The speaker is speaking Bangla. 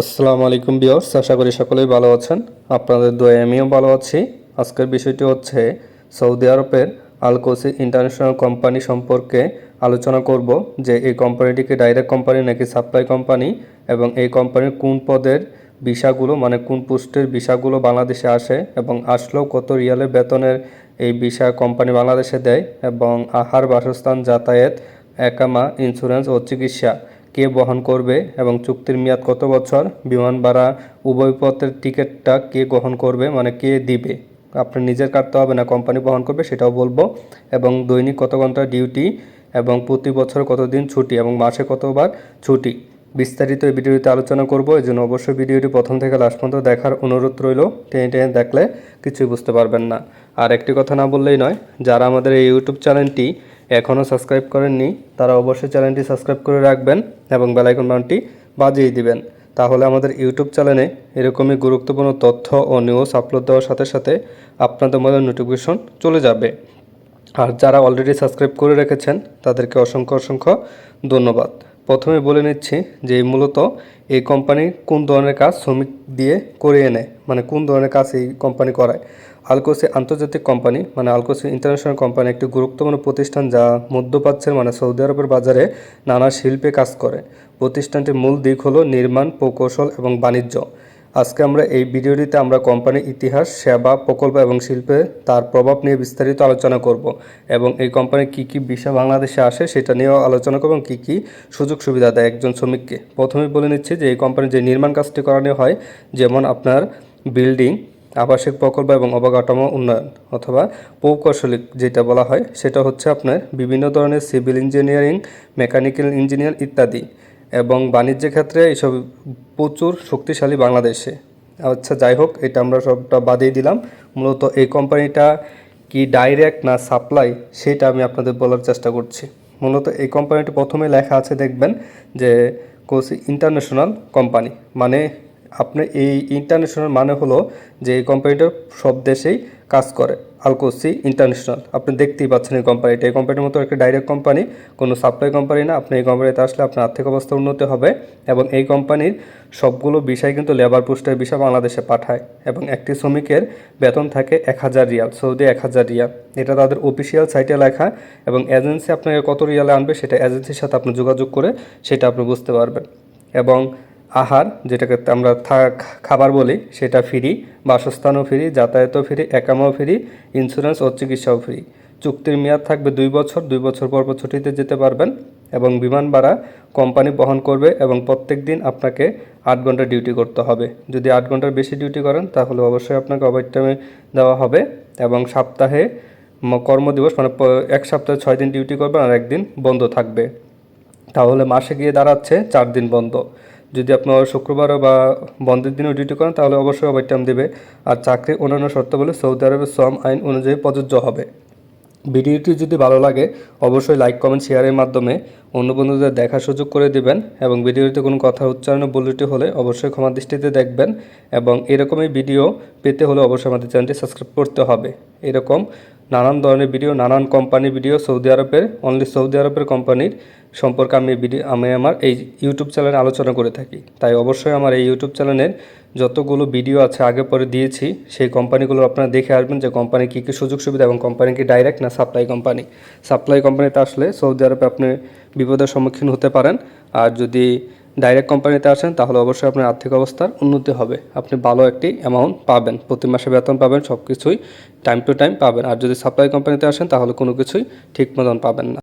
আসসালামু আলাইকুম বিয়র্স আশা করি সকলেই ভালো আছেন। আপনাদের দোয়া আমিও ভালো আছি। আজকের বিষয়টি হচ্ছে সৌদি আরবের আলকোসি ইন্টারন্যাশনাল কোম্পানি সম্পর্কে আলোচনা করব, যে এই কোম্পানিটিকে ডাইরেক্ট কোম্পানি নাকি সাপ্লাই কোম্পানি, এবং এই কোম্পানির কোন পদের ভিসাগুলো মানে কোন পোস্টের ভিসাগুলো বাংলাদেশে আসে, এবং আসলেও কত রিয়ালের বেতনের এই ভিসা কোম্পানি বাংলাদেশে দেয়, এবং আহার, বাসস্থান, যাতায়াত, একামা ইন্স্যুরেন্স ও চিকিৎসা। কে বহন করবে এবং চুক্তির মেয়াদ কত বছর, বিমান ভাড়া, উভয় পথের টিকিটটা কে গ্রহণ করবে মানে কে দিবে, আপনার নিজের কাটতে হবে না, কোম্পানি বহন করবে সেটাও বলব, এবং দৈনিক কত ঘণ্টা ডিউটি, এবং প্রতি বছর কত দিন ছুটি, এবং মাসে কতবার ছুটি। বিস্তারিত এই ভিডিওতে আলোচনা করব, এই জন্য অবশ্যই ভিডিওটি প্রথম থেকে লাস্ট পর্যন্ত দেখার অনুরোধ রইল। টেনে টেনে দেখলে কিছুই বুঝতে পারবেন না। আর একটি কথা না বললেই নয়, যারা আমাদের এই ইউটিউব চ্যানেলটি এখনও সাবস্ক্রাইব করেননি, তারা অবশ্যই চ্যানেলটি সাবস্ক্রাইব করে রাখবেন এবং বেলাইকন বাটনটি বাজিয়ে দিবেন। তাহলে আমাদের ইউটিউব চ্যানেলে এরকমই গুরুত্বপূর্ণ তথ্য ও নিউজ আপলোড দেওয়ার সাথে সাথে আপনাদের মধ্যে নোটিফিকেশন চলে যাবে। আর যারা অলরেডি সাবস্ক্রাইব করে রেখেছেন, তাদেরকে অসংখ্য অসংখ্য ধন্যবাদ। প্রথমে বলে নিচ্ছি যে মূলত এই কোম্পানি কোন ধরনের কাজ শ্রমিক দিয়ে করিয়ে নেয় মানে কোন ধরনের কাজ এই কোম্পানি করায়। আলকোসি আন্তর্জাতিক কোম্পানি মানে আলকোসি ইন্টারন্যাশনাল কোম্পানি একটি গুরুত্বপূর্ণ প্রতিষ্ঠান যা মধ্যপ্রাচ্যের মানে সৌদি আরবের বাজারে নানা শিল্পে কাজ করে। প্রতিষ্ঠানটির মূল দিক হলো নির্মাণ, প্রকৌশল এবং বাণিজ্য। আজকে আমরা এই ভিডিওটিতে আমরা কোম্পানির ইতিহাস, সেবা, প্রকল্প এবং শিল্পে তার প্রভাব নিয়ে বিস্তারিত আলোচনা করব এবং এই কোম্পানি কী কী বিষয় বাংলাদেশে আসে সেটা নিয়েও আলোচনা করব এবং কী কী সুযোগ সুবিধা দেয় একজন শ্রমিককে। প্রথমেই বলে নিচ্ছি যে এই কোম্পানির যে নির্মাণ কাজটি করানো হয়, যেমন আপনার বিল্ডিং, আবাসিক প্রকল্প এবং অবকাঠামো উন্নয়ন অথবা প্রকৌশলিক যেটা বলা হয়, সেটা হচ্ছে আপনার বিভিন্ন ধরনের সিভিল ইঞ্জিনিয়ারিং, মেকানিক্যাল ইঞ্জিনিয়ার ইত্যাদি। এবং বাণিজ্য ক্ষেত্রে এইসব প্রচুর শক্তিশালী বাংলাদেশে। আচ্ছা যাই হোক, এটা আমরা সবটা বাদেই দিলাম। মূলত এই কোম্পানিটা কি ডাইরেক্ট না সাপ্লাই সেটা আমি আপনাদের বলার চেষ্টা করছি। মূলত এই কোম্পানিটি প্রথমে লেখা আছে, দেখবেন, যে কোসি ইন্টারন্যাশনাল কোম্পানি মানে আপনার এই ইন্টারন্যাশনাল মানে হলো যে এই কোম্পানিটা সব দেশেই কাজ করে। আলকোসি ইন্টারন্যাশনাল আপনি দেখতেই পাচ্ছেন এই কোম্পানিটা এই কোম্পানির মতো একটা ডাইরেক্ট কোম্পানি কোনো সাপ্লাই কোম্পানি না। আপনি এই কোম্পানিতে আসলে আপনার আর্থিক অবস্থা উন্নতি হবে এবং এই কোম্পানির সবগুলো বিষয় কিন্তু লেবার পোস্টের বিষয় বাংলাদেশে পাঠায় এবং একটি শ্রমিকের বেতন থাকে এক হাজার রিয়াল, সৌদি এক হাজার রিয়াল। এটা তাদের অফিসিয়াল সাইটে লেখা এবং এজেন্সি আপনাকে কত রিয়ালে আনবে সেটা এজেন্সির সাথে আপনি যোগাযোগ করে সেটা আপনি বুঝতে পারবেন। এবং আহার, যেটাকে আমরা খাবার বলি, সেটা ফ্রি, বাসস্থানও ফ্রি, যাতায়াতও ফ্রি, একামাও ফ্রি ইন্স্যুরেন্স ও চিকিৎসাও ফ্রি। চুক্তির মেয়াদ থাকবে দুই বছর দুই বছর পর পর ছুটিতে যেতে পারবেন এবং বিমান ভাড়া কোম্পানি বহন করবে এবং প্রত্যেক দিন আপনাকে আট ঘণ্টা ডিউটি করতে হবে। যদি আট ঘণ্টার বেশি ডিউটি করেন, তাহলে অবশ্যই আপনাকে ওভার টাইমে দেওয়া হবে এবং সপ্তাহে কর্মদিবস মানে এক সপ্তাহে ছয় দিন ডিউটি করবেন আর একদিন বন্ধ থাকবে। তাহলে মাসে গিয়ে দাঁড়াচ্ছে চার দিন বন্ধ। যদি আপনার শুক্রবার বা বন্ধের দিনে ডিউটি করেন, তাহলে অবশ্যই ওভারটাইম দেবে। আর চাকরির অন্যান্য শর্তাবলী সৌদি আরবের শ্রম আইন অনুযায়ী প্রযোজ্য হবে। ভিডিওটি যদি ভালো লাগে, অবশ্যই লাইক, কমেন্ট, শেয়ারের মাধ্যমে অন্য বন্ধুদের দেখার সুযোগ করে দিবেন এবং ভিডিওতে কোনো কথা, উচ্চারণে বলতে হলে অবশ্যই ক্ষমা দৃষ্টিতে দেখবেন এবং এরকমই ভিডিও পেতে হলে অবশ্যই আমাদের চ্যানেলটি সাবস্ক্রাইব করতে হবে। এরকম নানান ধরনের ভিডিও নানান কোম্পানির ভিডিও সৌদি আরবের অনলি সৌদি আরবের কোম্পানির সম্পর্কে আমি ভিডিও আমি আমার এই ইউটিউব চ্যানেলে আলোচনা করে থাকি। তাই অবশ্যই আমার এই ইউটিউব চ্যানেলের যতগুলো ভিডিও আছে, আগে পরে দিয়েছি, সেই কোম্পানিগুলো আপনারা দেখে আসবেন যে কোম্পানি কী কী সুযোগ সুবিধা এবং কোম্পানি কি ডাইরেক্ট না সাপ্লাই কোম্পানি সাপ্লাই কোম্পানিতে আসলে সৌদি আরবে আপনি বিপদের সম্মুখীন হতে পারেন। আর যদি ডাইরেক্ট কোম্পানিতে আসেন, তাহলে অবশ্যই আপনার আর্থিক অবস্থার উন্নতি হবে। আপনি ভালো একটি অ্যামাউন্ট পাবেন। প্রতি মাসে বেতন পাবেন সব কিছুই টাইম টু টাইম পাবেন। আর যদি সাপ্লাই কোম্পানিতে আসেন, তাহলে কোনো কিছুই ঠিক মতন পাবেন না।